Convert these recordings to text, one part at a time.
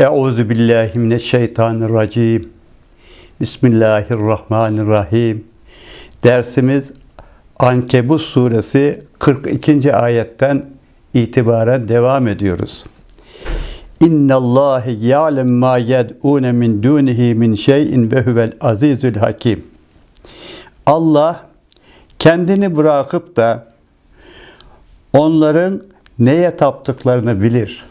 Euzu billahi mineşşeytanirracim. Bismillahirrahmanirrahim. Dersimiz Ankebut suresi 42. ayetten itibaren devam ediyoruz. İnna Allah ya'lem ma yed'un min dunihi min şey'in ve huvel azizül hakim. Allah kendini bırakıp da onların neye taptıklarını bilir.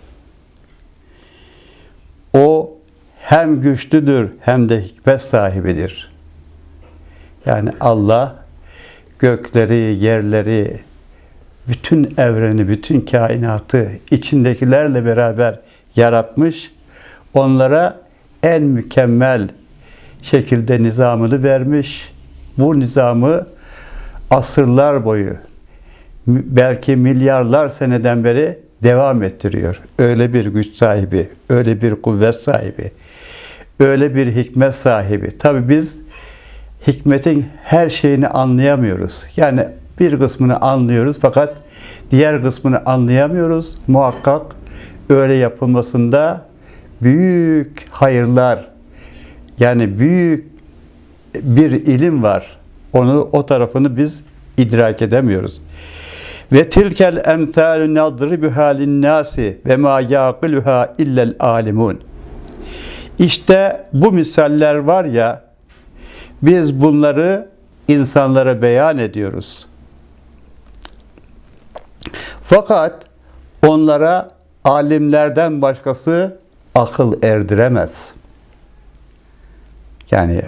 O hem güçlüdür hem de hikmet sahibidir. Yani Allah gökleri, yerleri, bütün evreni, bütün kainatı içindekilerle beraber yaratmış. Onlara en mükemmel şekilde nizamını vermiş. Bu nizamı asırlar boyu, belki milyarlar seneden beri devam ettiriyor. Öyle bir güç sahibi, öyle bir kuvvet sahibi, öyle bir hikmet sahibi. Tabi biz hikmetin her şeyini anlayamıyoruz. Yani bir kısmını anlıyoruz fakat diğer kısmını anlayamıyoruz. Muhakkak öyle yapılmasında büyük hayırlar yani büyük bir ilim var. Onu o tarafını biz idrak edemiyoruz. Ve tilkel emsalü nadribuha linnâsi ve mâ yâqiluha illel âlimun. İşte bu misaller var ya, biz bunları insanlara beyan ediyoruz. Fakat onlara alimlerden başkası akıl erdiremez. Yani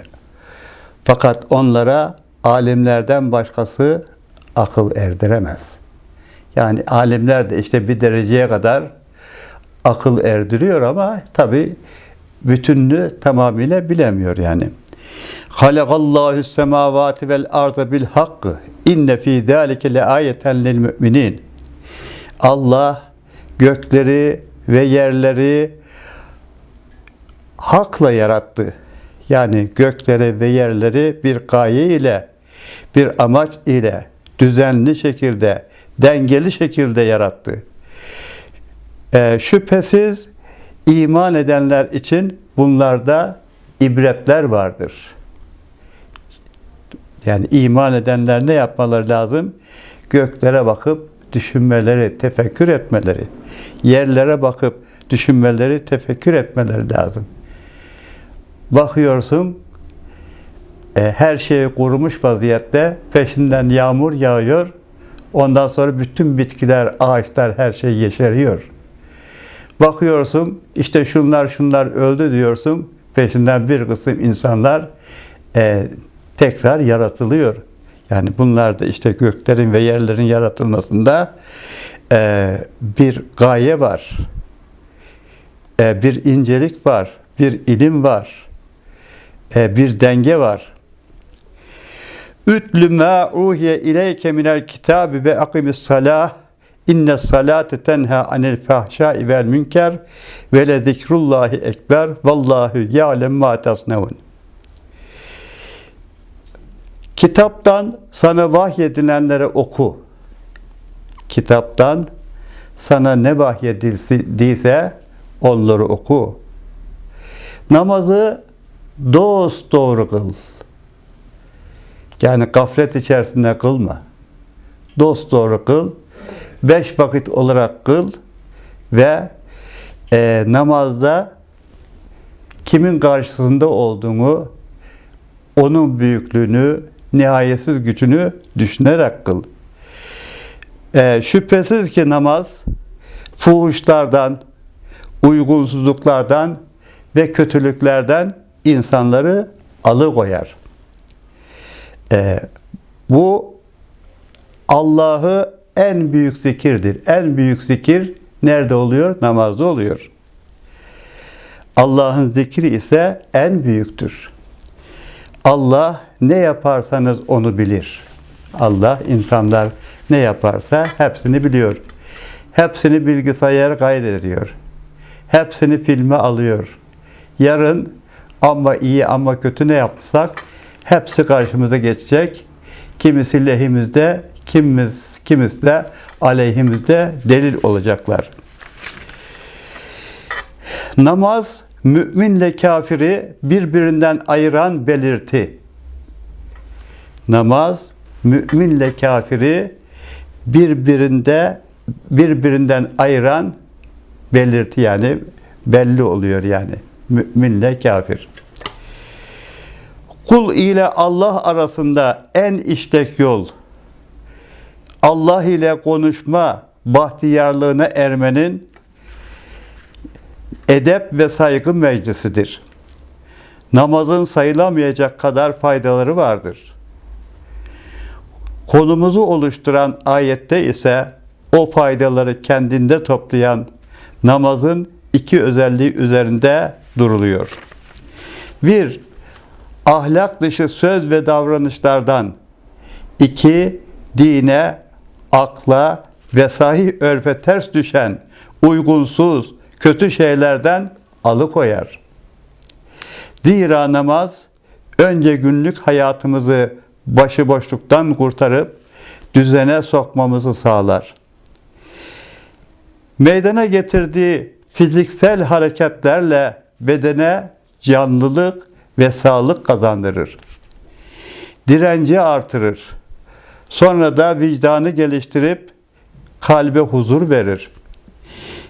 fakat onlara alimlerden başkası akıl erdiremez. Yani alimler de işte bir dereceye kadar akıl erdiriyor ama tabi bütününü tamamıyla bilemiyor yani. Halakallahu semavati vel arda bil hakkı. İnne fi zalike le ayeten lil müminin. Allah gökleri ve yerleri hakla yarattı. Yani gökleri ve yerleri bir gaye ile, bir amaç ile düzenli şekilde, dengeli şekilde yarattı. E, şüphesiz iman edenler için bunlarda ibretler vardır. Yani iman edenler ne yapmaları lazım? Göklere bakıp düşünmeleri, tefekkür etmeleri, yerlere bakıp düşünmeleri, tefekkür etmeleri lazım. Bakıyorsun, e, her şey kurumuş vaziyette, peşinden yağmur yağıyor, ondan sonra bütün bitkiler, ağaçlar, her şey yeşeriyor. Bakıyorsun, işte şunlar şunlar öldü diyorsun, peşinden bir kısım insanlar e, tekrar yaratılıyor. Yani bunlar da işte göklerin ve yerlerin yaratılmasında e, bir gaye var. E, bir incelik var. Bir ilim var. E, bir denge var. Ütlü ma uhiye ileyke minel kitabi ve akimis salah inne salate tenha anil fahşai vel münker ve le zikrullahi ekber vallahu ya'lem ma tasnevun. Kitaptan sana vahyedilenleri oku. Kitaptan sana ne vahyedildiyse onları oku. Namazı dost doğru kıl. Yani gaflet içerisinde kılma. Dost doğru kıl. Beş vakit olarak kıl ve e, namazda kimin karşısında olduğunu, onun büyüklüğünü, nihayetsiz gücünü düşünerek kıl. E, şüphesiz ki namaz fuhuşlardan, uygunsuzluklardan ve kötülüklerden insanları alıkoyar. E, bu Allah'ı en büyük zikirdir. En büyük zikir nerede oluyor? Namazda oluyor. Allah'ın zikri ise en büyüktür. Allah ne yaparsanız onu bilir. Allah insanlar ne yaparsa hepsini biliyor. Hepsini bilgisayar kaydediyor. Hepsini filme alıyor. Yarın ama iyi ama kötü ne yapsak hepsi karşımıza geçecek. Kimisi lehimizde, kimimiz, kimisi de aleyhimizde delil olacaklar. Namaz müminle kafiri birbirinden ayıran belirti. Namaz müminle kafiri birbirinde birbirinden ayıran belirti yani belli oluyor yani müminle kafir. Kul ile Allah arasında en işlek yol Allah ile konuşma bahtiyarlığına ermenin edep ve saygı meclisidir. Namazın sayılamayacak kadar faydaları vardır. Konumuzu oluşturan ayette ise o faydaları kendinde toplayan namazın iki özelliği üzerinde duruluyor. Bir, ahlak dışı söz ve davranışlardan. iki dine, akla ve sahih örfe ters düşen, uygunsuz, kötü şeylerden alıkoyar. Zira namaz önce günlük hayatımızı başıboşluktan kurtarıp düzene sokmamızı sağlar. Meydana getirdiği fiziksel hareketlerle bedene canlılık ve sağlık kazandırır. Direnci artırır. Sonra da vicdanı geliştirip kalbe huzur verir.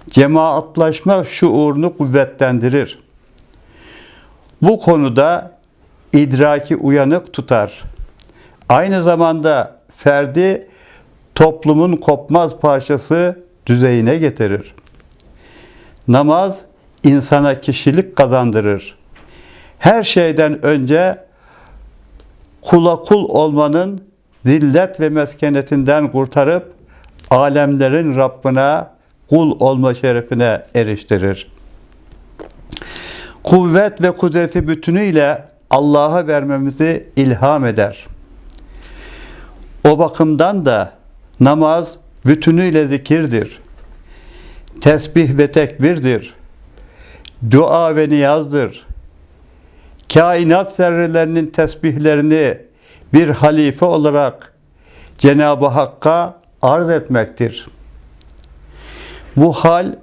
Cemaatlaşma şuurunu kuvvetlendirir. Bu konuda idraki uyanık tutar. Aynı zamanda ferdi toplumun kopmaz parçası düzeyine getirir. Namaz insana kişilik kazandırır. Her şeyden önce kula kul olmanın zillet ve meskenetinden kurtarıp alemlerin Rabbine kul olma şerefine eriştirir. Kuvvet ve kudreti bütünüyle Allah'a vermemizi ilham eder. O bakımdan da namaz bütünüyle zikirdir. Tesbih ve tekbirdir. Dua ve niyazdır. Kainat zerrelerinin tesbihlerini bir halife olarak Cenab-ı Hakk'a arz etmektir. Bu hal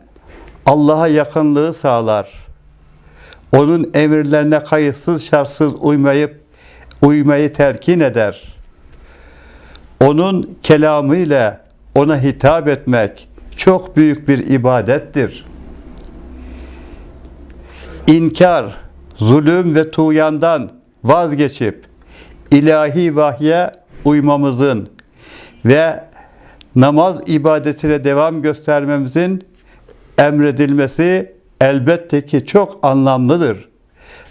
Allah'a yakınlığı sağlar. Onun emirlerine kayıtsız şartsız uymayıp uymayı telkin eder. Onun kelamıyla ona hitap etmek çok büyük bir ibadettir. İnkar, zulüm ve tuğyandan vazgeçip ilahi vahye uymamızın ve namaz ibadetine devam göstermemizin emredilmesi elbette ki çok anlamlıdır.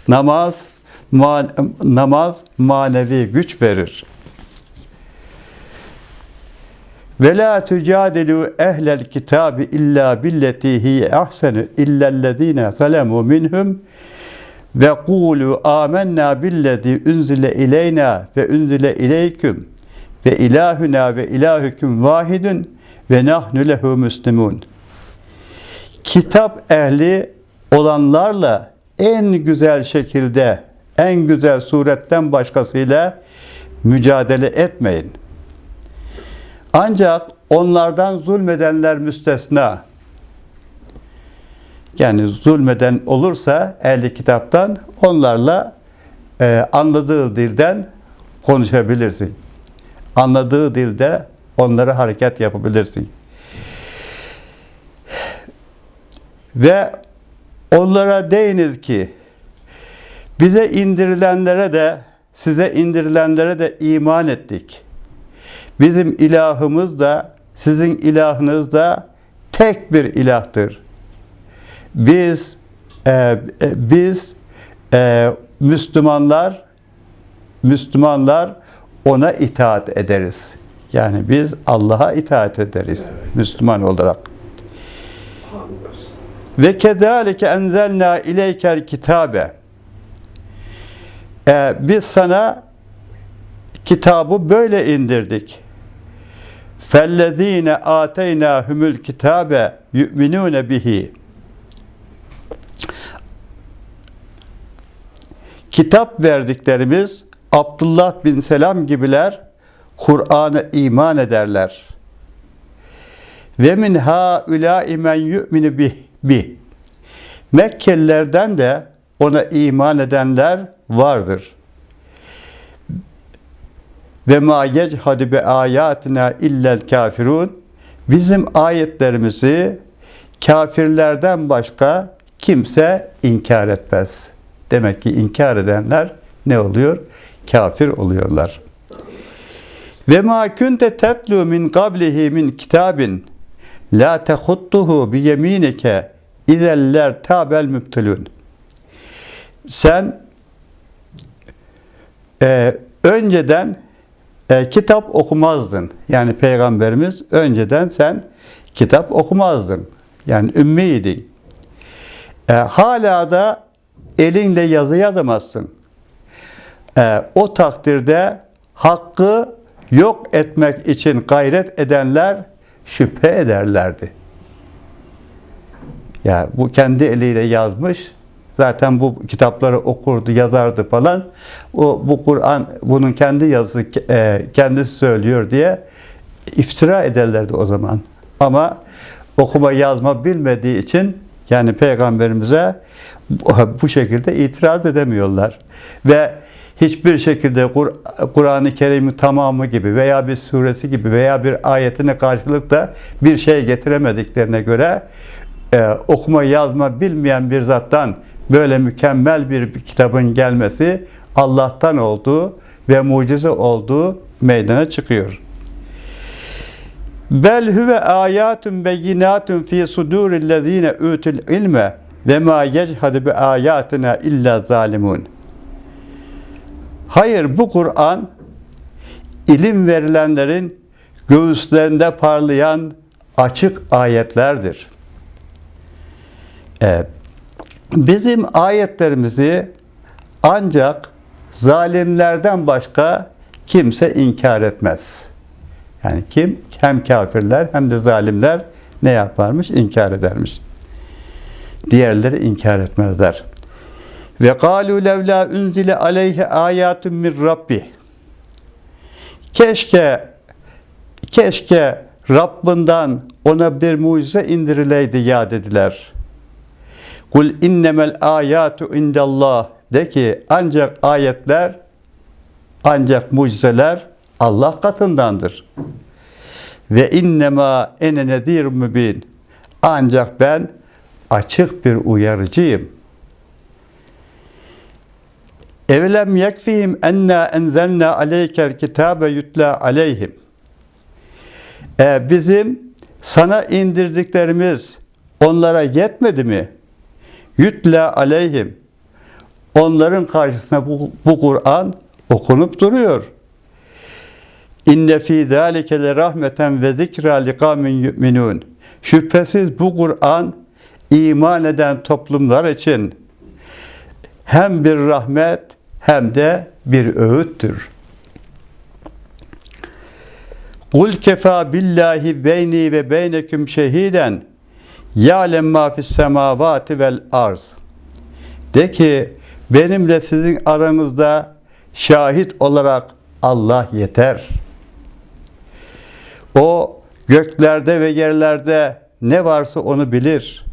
Namaz man, namaz manevi güç verir. Ve la tucadilu ehlel kitabi illa billeti hi ahsenu illellezine zalemu minhum ve kulu amennâ billezî unzile ileyna ve unzile ileyküm ve ilahuna ve ilahüküm vahidun ve nahnu lehu müslimun. Kitap ehli olanlarla en güzel şekilde, en güzel suretten başkasıyla mücadele etmeyin. Ancak onlardan zulmedenler müstesna. Yani zulmeden olursa ehli kitaptan onlarla e, anladığı dilden konuşabilirsin. Anladığı dilde onlara hareket yapabilirsin. Ve onlara deyiniz ki bize indirilenlere de size indirilenlere de iman ettik. Bizim ilahımız da sizin ilahınız da tek bir ilahtır. Biz e, e, biz e, Müslümanlar Müslümanlar ona itaat ederiz. Yani biz Allah'a itaat ederiz Müslüman olarak. Ve kezalike enzelna ileykel kitabe. Ee, biz sana kitabı böyle indirdik. Fellezine ateynahumul kitabe yu'minune bihi. Kitap verdiklerimiz Abdullah bin Selam gibiler Kur'an'a iman ederler. Ve min ha ulâ men yu'minu bih. bih. Mekkelilerden de ona iman edenler vardır. Ve ma yechhadu bi ayatina illel kafirun. Bizim ayetlerimizi kafirlerden başka kimse inkar etmez. Demek ki inkar edenler ne oluyor? Kafir oluyorlar. Ve ma kunte tetlu min qablihi min kitabin la tehuttuhu bi yeminike izeller tabel müptelun. Sen e, önceden e, kitap okumazdın. Yani peygamberimiz önceden sen kitap okumazdın. Yani ümmiydin. E, hala da elinle yazı yazamazsın. E, o takdirde hakkı yok etmek için gayret edenler şüphe ederlerdi. Ya bu kendi eliyle yazmış. Zaten bu kitapları okurdu, yazardı falan. O bu Kur'an bunun kendi yazısı e, kendisi söylüyor diye iftira ederlerdi o zaman. Ama okuma yazma bilmediği için yani peygamberimize bu şekilde itiraz edemiyorlar. Ve hiçbir şekilde Kur- Kur'an-ı Kerim'in tamamı gibi veya bir suresi gibi veya bir ayetine karşılık da bir şey getiremediklerine göre e, okuma yazma bilmeyen bir zattan böyle mükemmel bir kitabın gelmesi Allah'tan olduğu ve mucize olduğu meydana çıkıyor. Bel huve ayatun beyinatun fi sudurillezine utul ilme ve ma yechhadu bi ayatina illa zalimun. Hayır bu Kur'an ilim verilenlerin göğüslerinde parlayan açık ayetlerdir. Ee, bizim ayetlerimizi ancak zalimlerden başka kimse inkar etmez. Yani kim? Hem kafirler hem de zalimler ne yaparmış? İnkar edermiş. Diğerleri inkar etmezler. Ve kalu levla unzile aleyhi ayatun min rabbi. Keşke keşke Rabbinden ona bir mucize indirileydi ya dediler. Kul innemel ayatu indallah de ki ancak ayetler ancak mucizeler Allah katındandır. Ve innema ene nedir mübin. Ancak ben açık bir uyarıcıyım. Evlem yekfihim enna enzelna aleykel kitabe yutla aleyhim. E, bizim sana indirdiklerimiz onlara yetmedi mi? Yutla aleyhim. Onların karşısında bu, bu Kur'an okunup duruyor. İnne fî zâlike le rahmeten ve zikra liqâmin yu'minûn. Şüphesiz bu Kur'an iman eden toplumlar için hem bir rahmet hem de bir öğüttür. Kul kefa billahi beyni ve beyneküm şehiden ya'lem ma fis semavati vel arz. De ki benimle sizin aranızda şahit olarak Allah yeter. O göklerde ve yerlerde ne varsa onu bilir.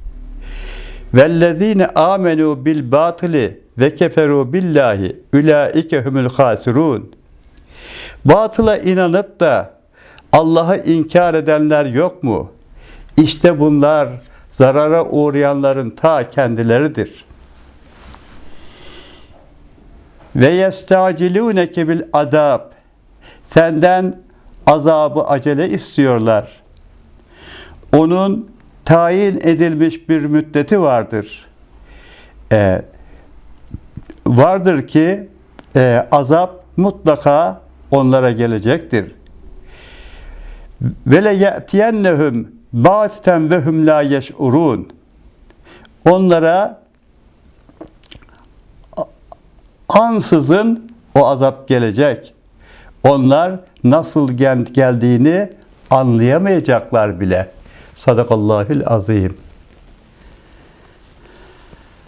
Vellezine amenu bil batili ve keferu billahi ulaike humul hasirun. Batıla inanıp da Allah'ı inkar edenler yok mu? İşte bunlar zarara uğrayanların ta kendileridir. Ve yestacilûneke bil adab. Senden azabı acele istiyorlar. Onun tayin edilmiş bir müddeti vardır. Ee, vardır ki e, azap mutlaka onlara gelecektir. Ve le ye'tiyennehum ba'ten ve hum la yeş'urun. Onlara ansızın o azap gelecek. Onlar nasıl gel- geldiğini anlayamayacaklar bile. Sadakallahül azim.